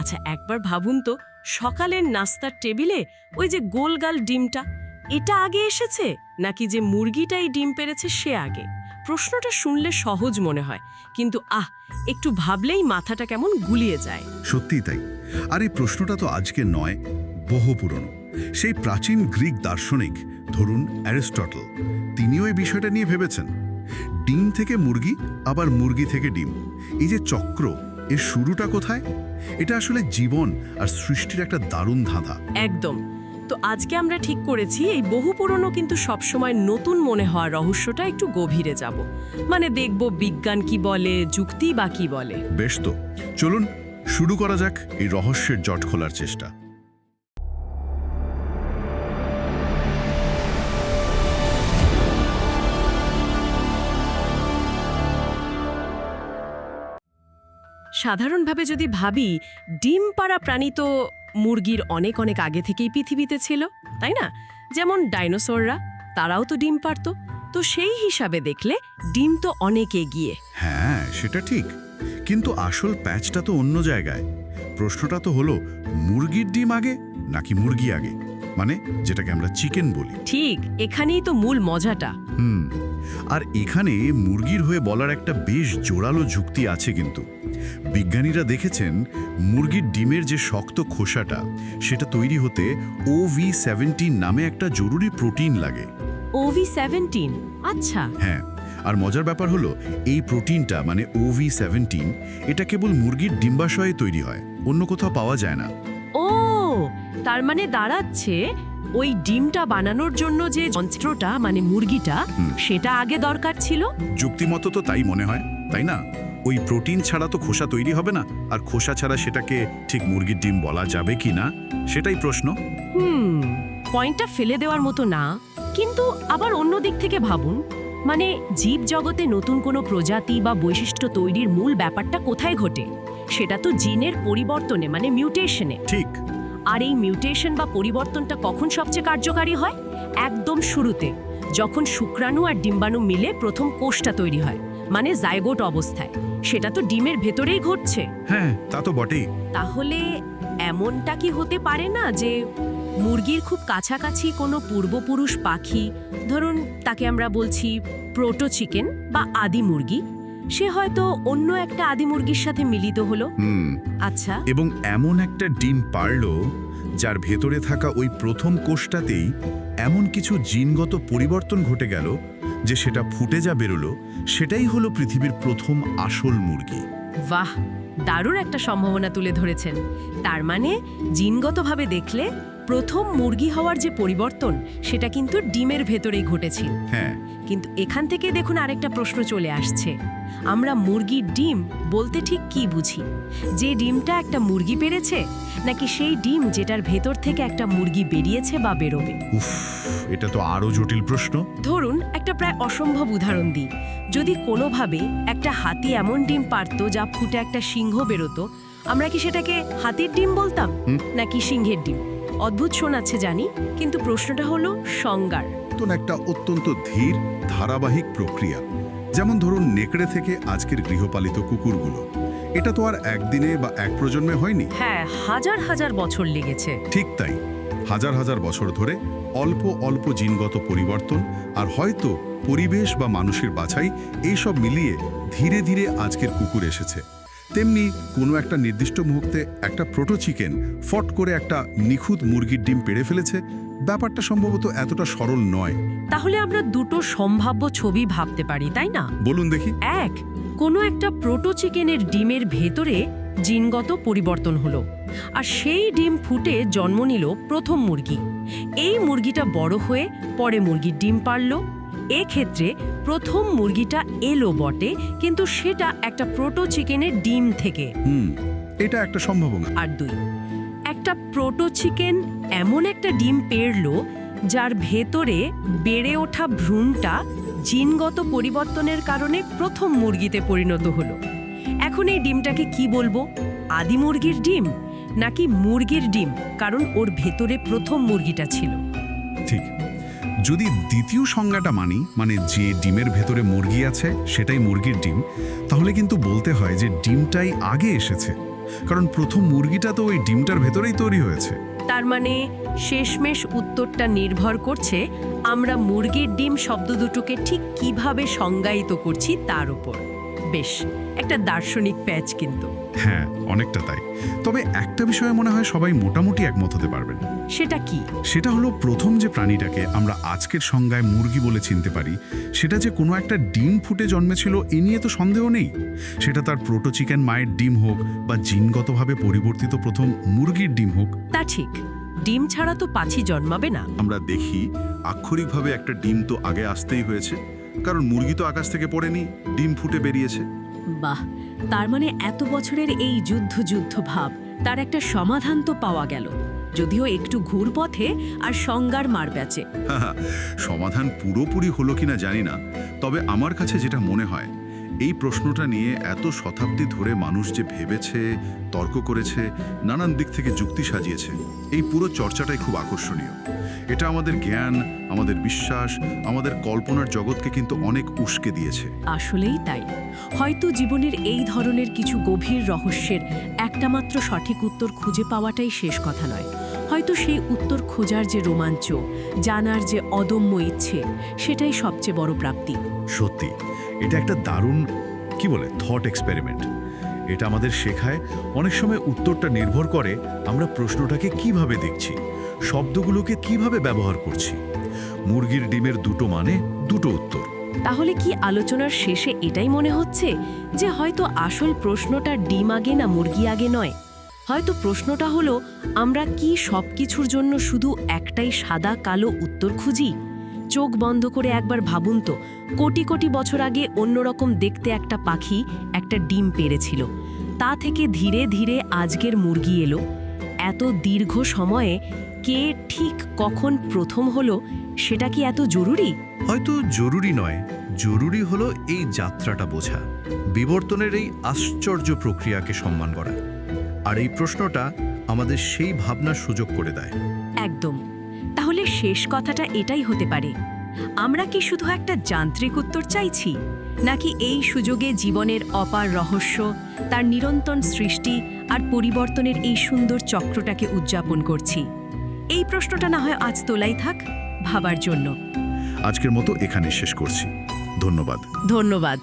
আচ্ছা একবার ভাবুন তো, সকালের নাস্তার টেবিলে ওই যে গোলগাল ডিমটা, এটা আগে এসেছে? নাকি যে মুরগিটাই ডিম পেরেছে সে আগে? প্রশ্নটা শুনলে সহজ মনে হয়, কিন্তু আহ, একটু ভাবলেই মাথাটা কেমন গুলিয়ে যায়। সত্যিই তাই। আর এই প্রশ্নটা তো আজকে নয়, বহু পুরনো। সেই প্রাচীন গ্রিক দার্শনিক, ধরুন অ্যারিস্টটল, তিনিও এই বিষয়টা নিয়ে ভেবেছেন। ডিম থেকে মুরগি, আবার মুরগি থেকে ডিম। এই যে চক্র এর শুরুটা কোথায়? এটা আসলে জীবন আর সৃষ্টির একটা দারুণ ধাঁধা। একদম। তো আজকে আমরা ঠিক করেছি এই বহু পুরনো কিন্তু সবসময় নতুন মনে হওয়ার রহস্যটা একটু গভীরে যাব। মানে দেখব বিজ্ঞান কি বলে যুক্তি বা কি বলে। বেশ তো। চলুন শুরু করা যাক এই রহস্যের জট খোলার চেষ্টা। সাধারণভাবে যদি ভাবি ডিম পাড়া প্রাণী তো মুরগির অনেক অনেক আগে থেকেই পৃথিবীতে ছিল তাই না? যেমন ডাইনোসররা তারাও তো ডিম পারত তো সেই হিসাবে দেখলে ডিম তো অনেক এগিয়ে। হ্যাঁ সেটা ঠিক। কিন্তু আসল প্যাচটা তো অন্য জায়গায়। প্রশ্নটা তো হলো মুরগির ডিম আগে নাকি মুরগি আগে? মানে যেটাকে আমরা চিকেন বলি। ঠিক এখানেই তো মূল মজাটা। হুম। আর এখানে মুরগির হয়ে বলার একটা বেশ জোরালো যুক্তি আছে কিন্তু। বিজ্ঞানীরা দেখেছেন মুরগির ডিমের যে শক্ত খোসাটা সেটা তৈরি হতে ওভি সেভেন্টিন নামে একটা জরুরি প্রোটিন লাগে। ওভি সেভেন্টিন আচ্ছা। হ্যাঁ আর মজার ব্যাপার হলো এই প্রোটিনটা মানে ওভি সেভেন্টিন এটা কেবল মুরগির ডিম্বাশয়ে তৈরি হয় অন্য কোথাও পাওয়া যায় না। ও তার মানে দাঁড়াচ্ছে ওই ডিমটা বানানোর জন্য যে যন্ত্রটা মানে মুরগিটা সেটা আগে দরকার ছিল? যুক্তিমতো তো তাই মনে হয় তাই না? ওই প্রোটিন ছাড়া তো খোসা তৈরি হবে না আর খোসা ছাড়া সেটাকে ঠিক মুরগির ডিম বলা যাবে কি না সেটাই প্রশ্ন। হুম পয়েন্টটা ফেলে দেওয়ার মতো না কিন্তু আবার অন্য দিক থেকে ভাবুন মানে জীব জগতে নতুন কোনো প্রজাতি বা বৈশিষ্ট্য তৈরির মূল ব্যাপারটা কোথায় ঘটে? সেটা তো জিনের পরিবর্তনে মানে মিউটেশনে। ঠিক। আর এই মিউটেশন বা পরিবর্তনটা কখন সবচেয়ে কার্যকারী হয়? একদম শুরুতে যখন শুক্রাণু আর ডিম্বাণু মিলে প্রথম কোষটা তৈরি হয় মানে জায়গোট অবস্থায়। সেটা তো ডিমের ভেতরেই ঘটছে। হ্যাঁ তা তো বটেই। তাহলে এমনটা কি হতে পারে না যে মুরগির খুব কাছাকাছি কোনো পূর্বপুরুষ পাখি ধরুন তাকে আমরা বলছি প্রোটো চিকেন বা আদি মুরগি সে হয়তো অন্য একটা আদি মুরগির সাথে মিলিত হলো। হুম। আচ্ছা। এবং এমন একটা ডিম পারল যার ভেতরে থাকা ওই প্রথম কোষটাতেই এমন কিছু জিনগত পরিবর্তন ঘটে গেল যে সেটা ফুটে যা বেরোলো সেটাই হলো পৃথিবীর প্রথম আসল মুরগি। বাহ! দারুণ একটা সম্ভাবনা তুলে ধরেছেন। তার মানে জিনগতভাবে দেখলে প্রথম মুরগি হওয়ার যে পরিবর্তন সেটা কিন্তু ডিমের ভেতরেই ঘটেছিল হ্যাঁ। কিন্তু এখান থেকে দেখুন আরেকটা প্রশ্ন চলে আসছে। আমরা মুরগির ডিম বলতে ঠিক কি বুঝি? যে ডিমটা একটা মুরগি পেরেছে নাকি সেই ডিম যেটার ভেতর থেকে একটা মুরগি বেরিয়েছে বা বেরোবে? উফ এটা তো আরও জটিল প্রশ্ন। ধরুন একটা প্রায় অসম্ভব উদাহরণ দিই। যদি কোনোভাবে একটা হাতি এমন ডিম পারতো যা ফুটে একটা সিংহ বেরোতো আমরা কি সেটাকে হাতির ডিম বলতাম? নাকি সিংহের ডিম? অদ্ভুত শোনাচ্ছে জানি কিন্তু প্রশ্নটা হলো সংজ্ঞার। নতুন একটা অত্যন্ত ধীর ধারাবাহিক প্রক্রিয়া। যেমন ধরুন নেকড়ে থেকে আজকের গৃহপালিত কুকুরগুলো। এটা তো আর একদিনে বা এক প্রজন্মে হয়নি? হ্যাঁ হাজার হাজার বছর লেগেছে। ঠিক তাই। হাজার হাজার বছর ধরে অল্প অল্প জিনগত পরিবর্তন আর হয়তো পরিবেশ বা মানুষের বাছাই এইসব মিলিয়ে ধীরে ধীরে আজকের কুকুর এসেছে। তেমনি কোনো একটা নির্দিষ্ট মুহূর্তে একটা প্রোটো চিকেন ফট করে একটা নিখুঁত মুরগির ডিম পেড়ে ফেলেছে ব্যাপারটা সম্ভবত এতটা সরল নয়। তাহলে আমরা দুটো সম্ভাব্য ছবি ভাবতে পারি তাই না? বলুন দেখি। এক কোনো একটা প্রোটো চিকেনের ডিমের ভেতরে জিনগত পরিবর্তন হলো আর সেই ডিম ফুটে জন্ম নিল প্রথম মুরগি। এই মুরগিটা বড় হয়ে পরে মুরগির ডিম পারল। এক্ষেত্রে প্রথম মুরগিটা এলো বটে কিন্তু সেটা একটা প্রোটো চিকেনের ডিম থেকে। হুম এটা একটা সম্ভাবনা। আর দুই একটা প্রোটো চিকেন এমন একটা ডিম পেরলো, যার ভেতরে বেড়ে ওঠা ভ্রূণটা জিনগত পরিবর্তনের কারণে প্রথম মুরগিতে পরিণত হলো। এখন এই ডিমটাকে কি বলব? আদি মুরগির ডিম নাকি মুরগির ডিম? কারণ ওর ভেতরে প্রথম মুরগিটা ছিল। ঠিক। যদি দ্বিতীয় সংজ্ঞাটা মানি মানে যে ডিমের ভেতরে মুরগি আছে, সেটাই মুরগির ডিম, তাহলে কিন্তু বলতে হয় যে ডিমটাই আগে এসেছে। কারণ প্রথম মুরগিটা তো ওই ডিমটার ভেতরেই তৈরি হয়েছে। তার মানে শেষমেশ উত্তরটা নির্ভর করছে আমরা মুরগির ডিম শব্দ দুটোকে ঠিক কীভাবে সংজ্ঞায়িত করছি তার উপর। বেশ, একটা দার্শনিক প্যাচ কিন্তু। হ্যাঁ অনেকটা তাই। তবে একটা বিষয়ে মনে হয় সবাই মোটামুটি একমত হতে পারবেন। সেটা কি? সেটা হলো প্রথম যে প্রাণীটাকে আমরা আজকের সংজ্ঞায় মুরগি বলে চিনতে পারি সেটা যে কোনো একটা ডিম ফুটে জন্মেছিল এ নিয়ে তো সন্দেহ নেই। সেটা তার প্রোটো চিকেন মায়ের ডিম হোক বা জিনগতভাবে পরিবর্তিত প্রথম মুরগির ডিম হোক। তা ঠিক। ডিম ছাড়া তো পাছি জন্মাবে না। আমরা দেখি আক্ষরিকভাবে একটা ডিম তো আগে আসতেই হয়েছে কারণ মুরগি তো আকাশ থেকে পড়েনি ডিম ফুটে বেরিয়েছে। বাহ! তার মানে এত বছরের এই যুদ্ধ যুদ্ধ ভাব তার একটা সমাধান তো পাওয়া গেল। যদিও একটু ঘুর পথে আর সংজ্ঞার মার প্যাচে সমাধান পুরোপুরি হলো কিনা জানি না, তবে আমার কাছে যেটা মনে হয় এই প্রশ্নটা নিয়ে এত শতাব্দী ধরে মানুষ যে ভেবেছে তর্ক করেছে নানান দিক থেকে যুক্তি সাজিয়েছে এই পুরো চর্চাটাই খুব আকর্ষণীয়। এটা আমাদের জ্ঞান আমাদের বিশ্বাস আমাদের কল্পনার জগৎকে কিন্তু অনেক উস্কে দিয়েছে। আসলেই তাই। হয়তো জীবনের এই ধরনের কিছু গভীর রহস্যের একটা মাত্র সঠিক উত্তর খুঁজে পাওয়াটাই শেষ কথা নয়। হয়তো সেই উত্তর খোঁজার যে রোমাঞ্চ জানার যে অদম্য ইচ্ছে সেটাই সবচেয়ে বড় প্রাপ্তি। সত্যি এটা একটা দারুণ, কি বলে থট এক্সপেরিমেন্ট এটা আমাদের শেখায়, অনেক সময় উত্তরটা নির্ভর করে আমরা প্রশ্নটাকে কীভাবে দেখছি, শব্দগুলোকে কীভাবে ব্যবহার করছি। মুরগির ডিমের দুটো মানে দুটো উত্তর। তাহলে কি আলোচনার শেষে এটাই মনে হচ্ছে যে হয়তো আসল প্রশ্নটা ডিম আগে না মুরগি আগে নয়? হয়তো প্রশ্নটা হলো, আমরা কি সব কিছুর জন্য শুধু একটাই সাদা কালো উত্তর খুঁজি? চোখ বন্ধ করে একবার ভাবুন তো কোটি কোটি বছর আগে অন্যরকম দেখতে একটা পাখি একটা ডিম পেরেছিল। তা থেকে ধীরে ধীরে আজকের মুরগি এলো। এত দীর্ঘ সময়ে কে ঠিক কখন প্রথম হলো সেটা কি এত জরুরি? হয়তো জরুরি নয়। জরুরি হলো এই যাত্রাটা বোঝা বিবর্তনের এই আশ্চর্য প্রক্রিয়াকে সম্মান করা। আর এই প্রশ্নটা আমাদের সেই ভাবনার সুযোগ করে দেয়। একদম। তাহলে শেষ কথাটা এটাই হতে পারে। আমরা কি শুধু একটা যান্ত্রিক উত্তর চাইছি নাকি এই সুযোগে জীবনের অপার রহস্য তার নিরন্তর সৃষ্টি আর পরিবর্তনের এই সুন্দর চক্রটাকে উদযাপন করছি? এই প্রশ্নটা না হয় আজ তোলাই থাক ভাবার জন্য। আজকের মতো এখানে শেষ করছি। ধন্যবাদ। ধন্যবাদ।